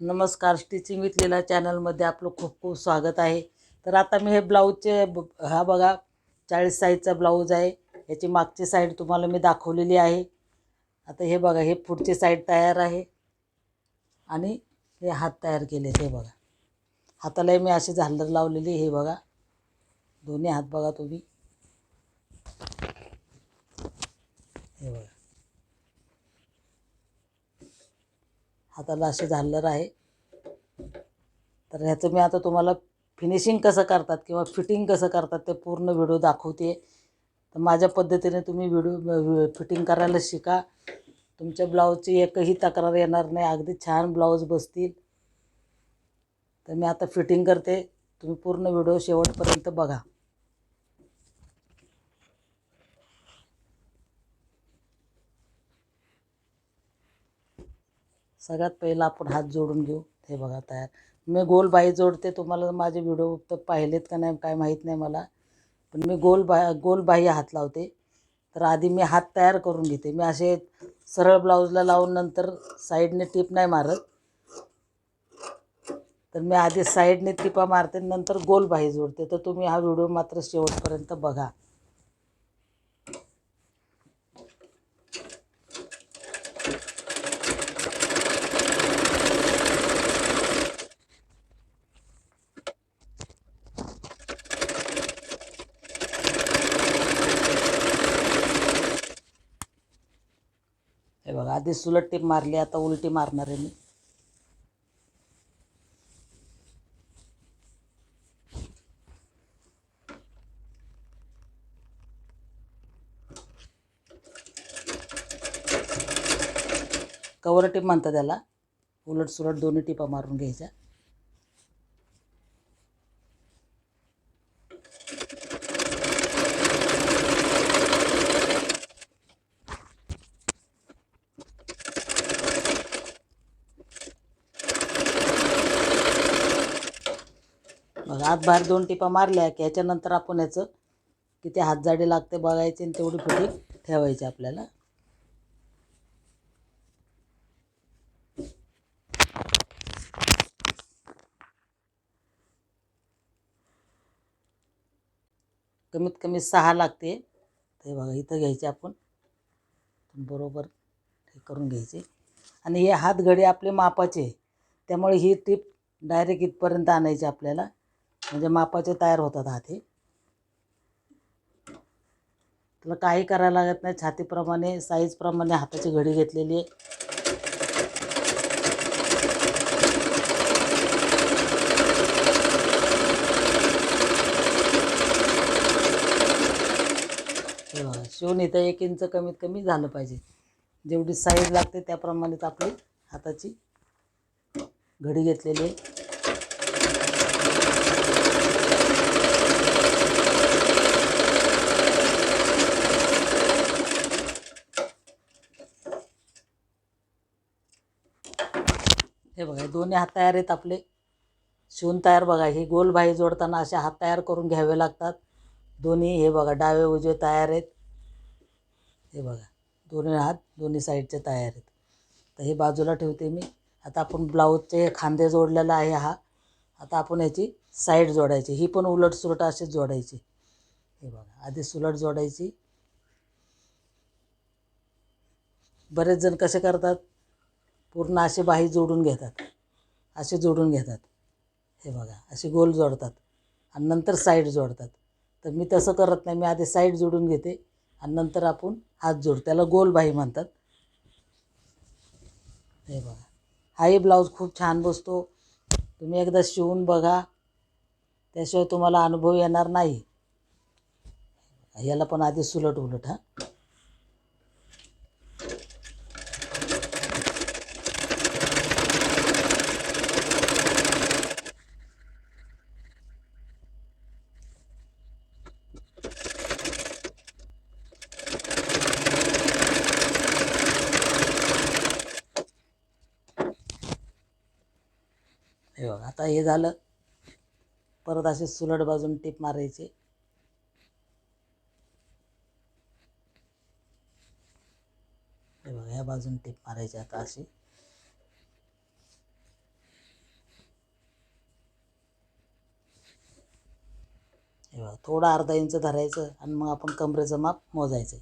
नमस्कार stitching with लीला चॅनलमध्ये आपलं खूप खूप स्वागत आहे. तर आता मी हे ब्लाऊजचे ब हा बघा चाळीस साईजचा ब्लाऊज आहे. याची मागची साईड तुम्हाला मी दाखवलेली आहे. आता हे बघा हे पुढची साईड तयार आहे. आणि हे हात तयार केले हे बघा. हातालाही मी अशी झालर लावलेली हे बघा. दोन्ही हात बघा तुम्ही. हे बघा. हाताला असे झालर आहे. तर ह्याचं मी आता तुम्हाला फिनिशिंग कसं करतात किंवा फिटिंग कसं करतात ते पूर्ण व्हिडिओ दाखवते. तर माझ्या पद्धतीने तुम्ही व्हिडिओ फिटिंग करायला शिका. तुमच्या ब्लाऊजची एकही तक्रार येणार नाही. अगदी छान ब्लाऊज बसतील. तर मी आता फिटिंग करते. तुम्ही पूर्ण व्हिडिओ शेवटपर्यंत बघा. सगळ्यात पहिला आपण हात जोडून घेऊ. हे बघा तयार. मी गोल बाही जोडते. तुम्हाला माझे व्हिडिओ तर पाहिलेत का नाही काय माहीत नाही मला. पण मी गोल बा गोल बाही हात लावते. तर आधी मी हात तयार करून घेते. मी असे सरळ ब्लाऊजला लावून नंतर साईडने टीप नाही मारत. तर मी आधी साईडने टिपा मारते. नंतर गोल बाही जोडते. तर तुम्ही हा व्हिडिओ मात्र शेवटपर्यंत बघा हे बघा आधी सुलट टीप मारली आता उलटी मारणार आहे मी. कवर टीप म्हणतात त्याला. उलट सुलट दोन्ही टिपा मारून घ्यायच्या. मग हातभार दोन टिपा मारल्या की ह्याच्यानंतर आपण याचं किती हात जाडी लागते बघायचे आणि तेवढी फिटिंग ठेवायची आपल्याला. कमीत कमी सहा लागते. ते बघा इथं घ्यायचे आपण. बरोबर हे करून घ्यायचे. आणि हे हातघडी आपले मापाचे. त्यामुळे ही टीप डायरेक्ट इथपर्यंत आणायची आपल्याला. म्हणजे मापाचे तयार होतात हात. हे त्याला काही करायला लागत नाही. छातीप्रमाणे साईजप्रमाणे हाताची घडी घेतलेली आहे. शिवून इथं एक इंच कमीत कमी झालं पाहिजे. जेवढी साईज लागते त्याप्रमाणेच आपली हाताची घडी घेतलेली आहे. हे बघा हे दोन्ही हात तयार आहेत आपले. शिवून तयार बघा हे गोल बाही जोडताना असे हात तयार करून घ्यावे लागतात. दोन्ही हे बघा डावे उजवे तयार आहेत. हे बघा दोन्ही हात दोन्ही साईडचे तयार आहेत. तर हे बाजूला ठेवते मी. आता आपण ब्लाऊजचे हे खांदे जोडलेला आहे हा. आता आपण याची साईड जोडायची. ही पण उलट सुलट अशीच जोडायची. हे बघा आधी सुलट जोडायची. बरेच जण कसे करतात? पूर्ण असे बाही जोडून घेतात. असे जोडून घेतात. हे बघा असे गोल जोडतात आणि नंतर साईड जोडतात. तर मी तसं करत नाही मी आधी साईड जोडून घेते आणि नंतर आपण हात जोड त्याला गोल बाही म्हणतात. हे बघा हाही ब्लाऊज खूप छान बसतो. तुम्ही एकदा शिवून बघा. त्याशिवाय तुम्हाला अनुभव येणार नाही. याला पण आधी सुलट उलट हां. आता हे झालं. परत असे सुलट बाजून टिप मारायचे. बघा या बाजून टिप मारायची आता अशी हे बघा थोडा अर्धा इंच धरायचं आणि मग आपण कमरेचं माप मोजायचं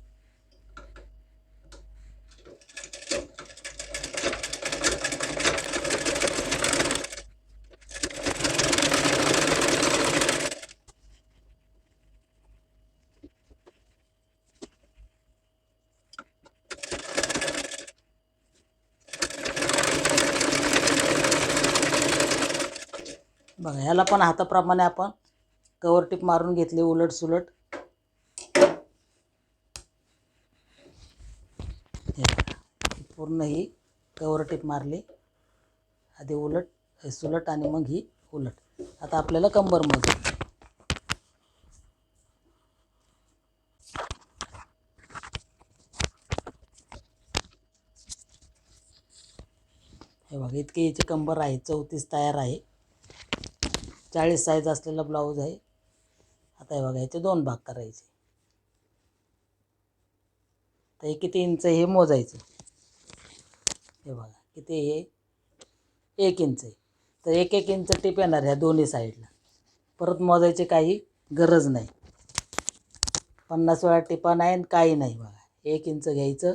बघा ह्याला पण हाताप्रमाणे आपण कवर टिप मारून घेतली उलट सुलट हे पूर्ण ही कवर टिप मारली. आधी उलट सुलट आणि मग ही उलट. आता आपल्याला कंबर मोज. हे बघा इतकी याची कंबर आहे चौतीस तयार आहे. चाळीस साईज असलेला ब्लाऊज आहे. आता हे बघा याचे दोन भाग करायचे. तर हे किती इंच हे मोजायचं. हे बघा किती हे? एक इंच आहे. तर एक एक इंच टिप येणार ह्या दोन्ही साईडला परत मोजायची काही गरज नाही. पन्नास वेळा टिपा नाही आणि काही नाही बघा. एक इंच घ्यायचं.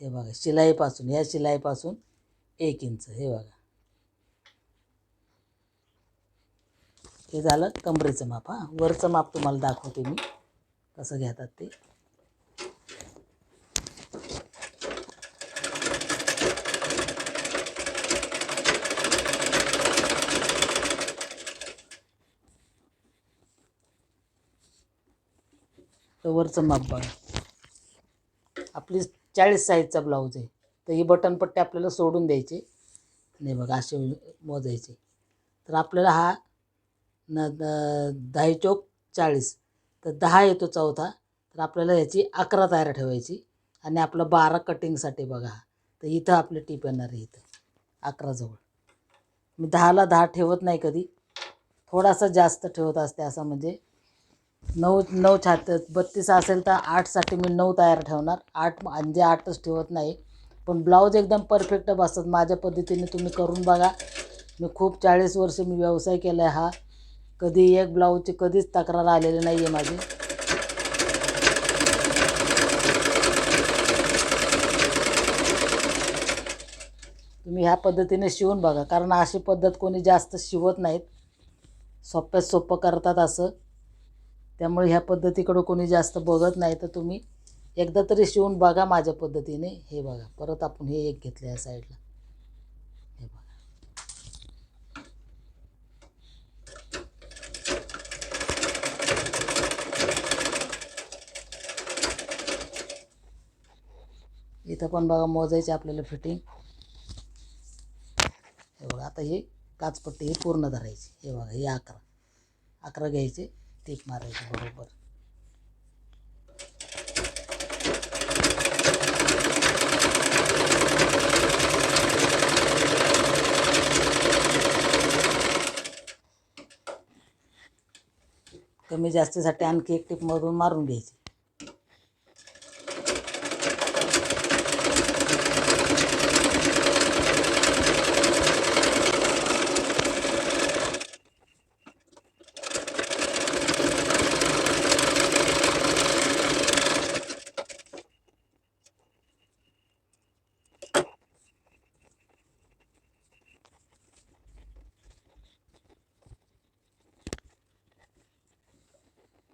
हे बघा शिलाईपासून ह्या शिलाईपासून एक इंच हे बघा. हे झालं कमरेचं माप हां. वरचं माप तुम्हाला दाखवते मी. कसं घेतात ते. तर वरचं माप बघा. आपली चाळीस साईजचा ब्लाऊज आहे. तर ही बटन पट्टे आपल्याला सोडून द्यायचे. नाही बघा असे मोजायचे. तर आपल्याला हा न द- चौक चाळीस. तर दहा येतो चौथा. तर आपल्याला ह्याची अकरा तयार ठेवायची. आणि आपलं बारा कटिंगसाठी बघा. तर इथं आपली टीप येणार आहे इथं. अकराजवळ मी दहाला दहा ठेवत नाही कधी. थोडासा जास्त ठेवत असते असं म्हणजे नऊ नऊ छात बत्तीस असेल तर आठसाठी मी नऊ तयार ठेवणार. आठ म्हणजे आठच ठेवत नाही. पण ब्लाऊज एकदम परफेक्ट बसतात. माझ्या पद्धतीने तुम्ही करून बघा. मी खूप चाळीस वर्ष मी व्यवसाय केला आहे हा. कधी एक ब्लाऊजची कधीच तक्रार आलेली नाही आहे माझी. तुम्ही ह्या पद्धतीने शिवून बघा कारण अशी पद्धत कोणी जास्त शिवत नाहीत. सोप्यात सोपं करतात असं. त्यामुळे ह्या पद्धतीकडं कोणी जास्त बघत नाही तर तुम्ही एकदा तरी शिवून बघा माझ्या पद्धतीने. हे बघा परत आपण हे एक घेतलं या साईडला इथं पण बघा मोजायचे आपल्याला फिटिंग हे बघा आता हे काचपट्टी ही पूर्ण धरायची. हे बघा हे अकरा. अकरा घ्यायचे टीप मारायची बरोबर. कमी जास्तीसाठी आणखी एक टीप मधून मारून घ्यायची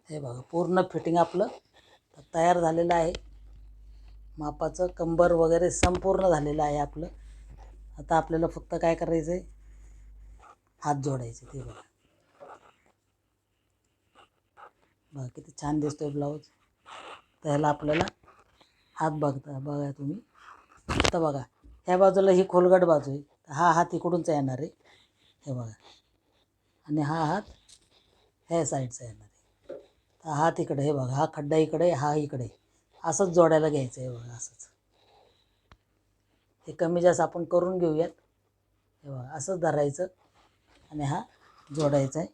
हे बघा पूर्ण फिटिंग आपलं तयार झालेलं आहे. मापाचं कंबर वगैरे संपूर्ण झालेलं आहे आपलं. आता आपल्याला फक्त काय करायचं आहे हात जोडायचे ते बघा. बघा किती छान दिसतोय ब्लाऊज. तर ह्याला आपल्याला हात बघता बघा तुम्ही. तर बघा ह्या बाजूला ही खोलगट बाजू आहे. तर हा हात इकडूनचा येणार आहे. हे बघा. आणि हा हात ह्या साईडचा येणार आहे. तर हा तिकडे हे बघा हा खड्डा इकडे हा इकडे. असंच जोडायला घ्यायचं आहे बघा असंच. हे कमी जास्त आपण करून घेऊयात. हे बघा असंच धरायचं आणि हा जोडायचा आहे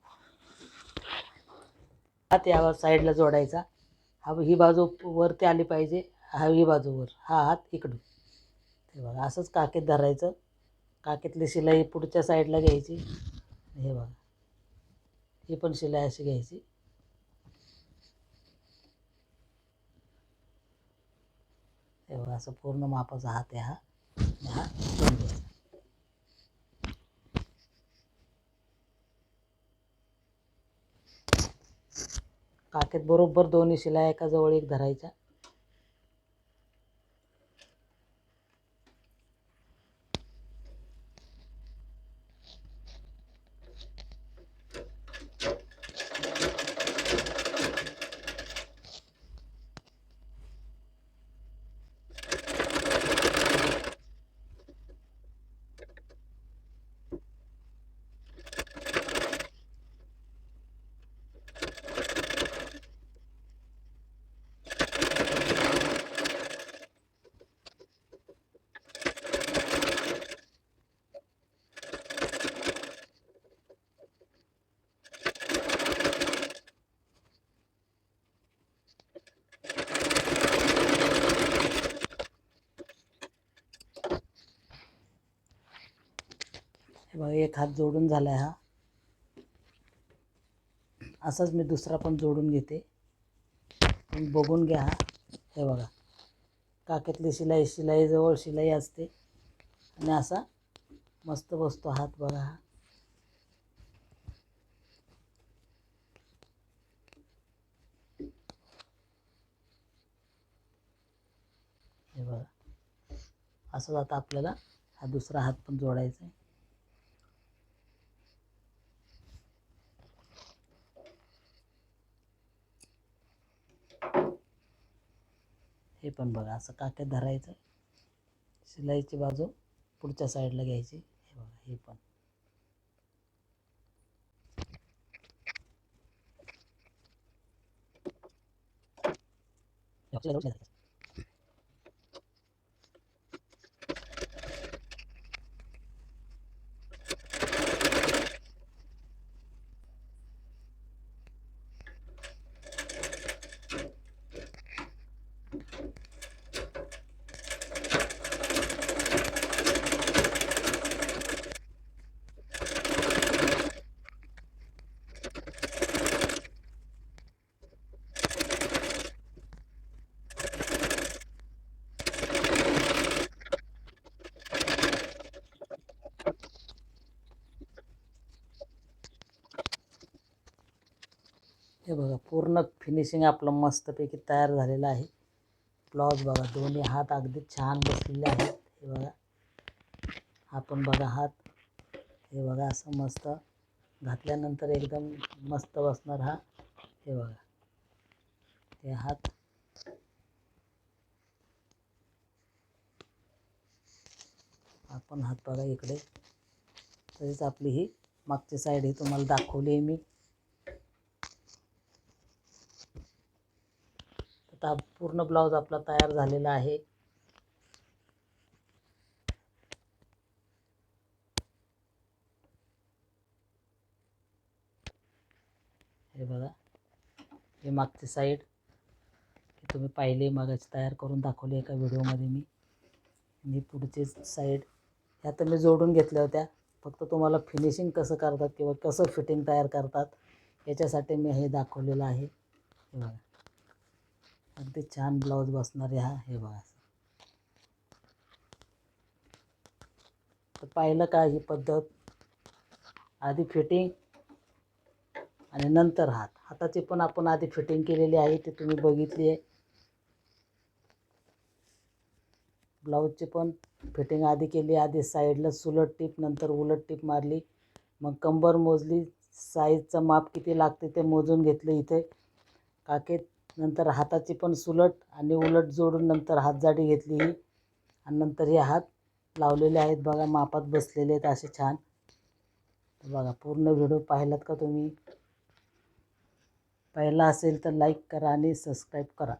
हात त्या साईडला जोडायचा. हा ही बाजू वरती आली पाहिजे. हा ही बाजूवर हा हात इकडून. हे बघा असंच काकेत धरायचं. काकेतली शिलाई पुढच्या साईडला घ्यायची. हे बघा. ही पण शिलाई अशी घ्यायची. तेव्हा असं पूर्ण मापाचा हात आहे हा. हा. काकेत घ्यायचा बरोबर दोन्ही शिलाया एका जवळ एक धरायच्या हे बघा एक हात जोडून झाला आहे हा. असाच मी दुसरा पण जोडून घेते. बघून घ्या हा. हे बघा. काकेतली शिलाई शिलाईजवळ शिलाई असते. आणि असा मस्त बसतो हात बघा हा. हे बघा. असंच आता आपल्याला हा दुसरा हात पण जोडायचा आहे. हे पण बघा असं काक्यात धरायचं? शिलाईची बाजू पुढच्या साईडला घ्यायची. हे बघा हे पण. हे बघा पूर्ण फिनिशिंग आपलं मस्तपैकी तयार झालेलं आहे. ब्लाऊज बघा दोन्ही हात अगदी छान बसलेले आहेत. हे बघा. हा पण बघा हात. हे बघा असं मस्त घातल्यानंतर एकदम मस्त बसणार हा. हे बघा. हे हात. आपण हात बघा इकडे. तसेच आपली ही मागची साईड ही तुम्हाला दाखवली आहे मी. आता पूर्ण ब्लाऊज आपला तयार झालेला आहे. हे बघा हे मागची साईड तुम्ही पाहिले मागाची तयार करून दाखवली एका व्हिडिओमध्ये मी. आणि पुढची साईड ह्या तर मी जोडून घेतल्या होत्या. फक्त तुम्हाला फिनिशिंग कसं करतात किंवा कसं फिटिंग तयार करतात याच्यासाठी मी हे दाखवलेलं आहे. हे बघा. अगदी छान ब्लाऊज बसणारे हा हे बघा. तर पाहिलं का ही पद्धत? आधी फिटिंग आणि नंतर हात. हाताची पण आपण आधी फिटिंग केलेली आहे ती तुम्ही बघितली आहे. ब्लाऊजची पण फिटिंग आधी केली आधी साईडला सुलट टीप नंतर उलट टीप मारली. मग कंबर मोजली साईजचं माप किती लागते ते मोजून घेतलं इथे. काकेत नंतर हाताची पण सुलट आणि उलट जोडून नंतर हातजाडी घेतली ही. आणि नंतर हे हात लावलेले आहेत बघा मापात बसलेले आहेत असे छान. बघा पूर्ण व्हिडिओ पाहिलात का तुम्ही? पाहिला असेल तर लाईक करा आणि सबस्क्राईब करा.